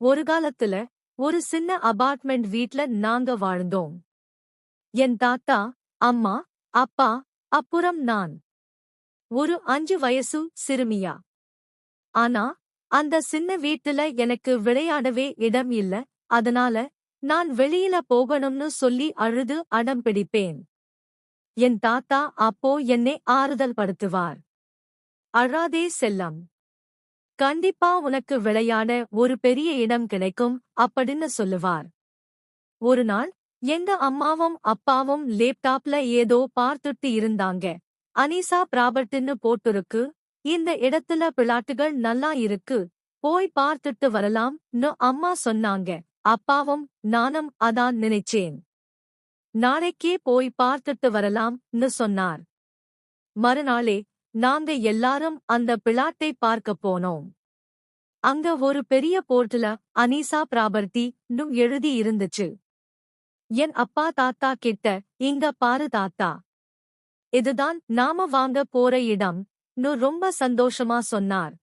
ஒரு காலத்துல ஒரு சின்ன அபார்ட்மெண்ட் வீட்ல நாங்க வாழ்ந்தோம். என் தாத்தா அம்மா அப்பா அப்புறம் நான். ஒரு அஞ்சு வயசு சிறுமியா. ஆனா அந்த சின்ன வீட்டுல எனக்கு விளையாடவே இடம் இல்ல அதனால நான் வெளியில போகணும்னு சொல்லி அழுது அடம் பிடிப்பேன். என் தாத்தா அப்போ என்னை ஆறுதல் படுத்துவார். அழாதே செல்லம். கண்டிப்பா உனக்கு விளையாட ஒரு பெரிய இடம் கிடைக்கும் அப்படின்னு சொல்லுவார். ஒரு நாள் எங்க அம்மாவும் அப்பாவும் லேப்டாப்ல ஏதோ பார்த்துட்டு இருந்தாங்க. அனிசா ப்ராபர்ட்னு போட்டிருக்கு. இந்த இடத்துல பிளாட்டுகள் நல்லா இருக்கு. போய் பார்த்துட்டு வரலாம்னு அம்மா சொன்னாங்க. அப்பாவும் நானும் அதான் நினைச்சேன். நாளைக்கே போய் பார்த்துட்டு வரலாம்னு சொன்னார். மறுநாளே நாங்க எல்லாரும் அந்த பிளாட்டை பார்க்க போனோம். அங்க ஒரு பெரிய போர்ட்டுல அனீசா பிராபர்த்தி நும் எழுதி இருந்துச்சு. என் அப்பா தாத்தா கிட்ட இங்க பாரு தாத்தா. இதுதான் நாம வாங்க போற இடம் நு ரொம்ப சந்தோஷமா சொன்னார்.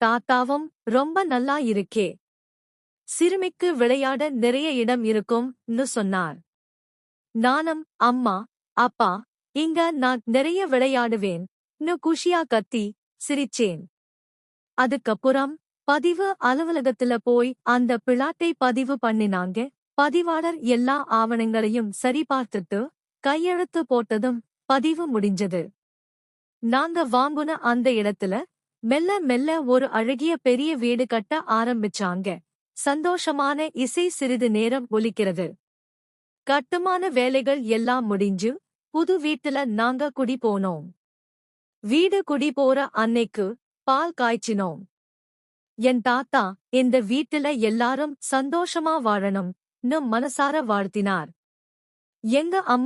தாத்தாவும் ரொம்ப நல்லா இருக்கே. சிறுமிக்கு விளையாட நிறைய இடம் இருக்கும்னு சொன்னார். நானும் அம்மா அப்பா இங்க நான் நிறைய விளையாடுவேன். நு குஷியா கத்தி சிரிச்சேன். அதுக்கப்புறம் பதிவு அலுவலகத்துல போய் அந்த பிளாட்டை பதிவு பண்ணினாங்க. பதிவாளர் எல்லா ஆவணங்களையும் சரிபார்த்துட்டு கையெழுத்து போட்டதும் பதிவு முடிஞ்சது. நாங்க வாங்குன அந்த இடத்துல மெல்ல மெல்ல ஒரு அழகிய பெரிய வீடு கட்ட ஆரம்பிச்சாங்க. சந்தோஷமான இசை சிறிது நேரம் ஒலிக்கிறது. கட்டுமான வேலைகள் எல்லாம் முடிஞ்சு புது வீட்டுல நாங்க குடி போனோம் வீடு குடி போற அன்னைக்கு பால் காய்ச்சினோம். என் தாத்தா இந்த வீட்டுல எல்லாரும் சந்தோஷமா வாழணும் மனசார வாழ்த்தினார். எங்க அம்மா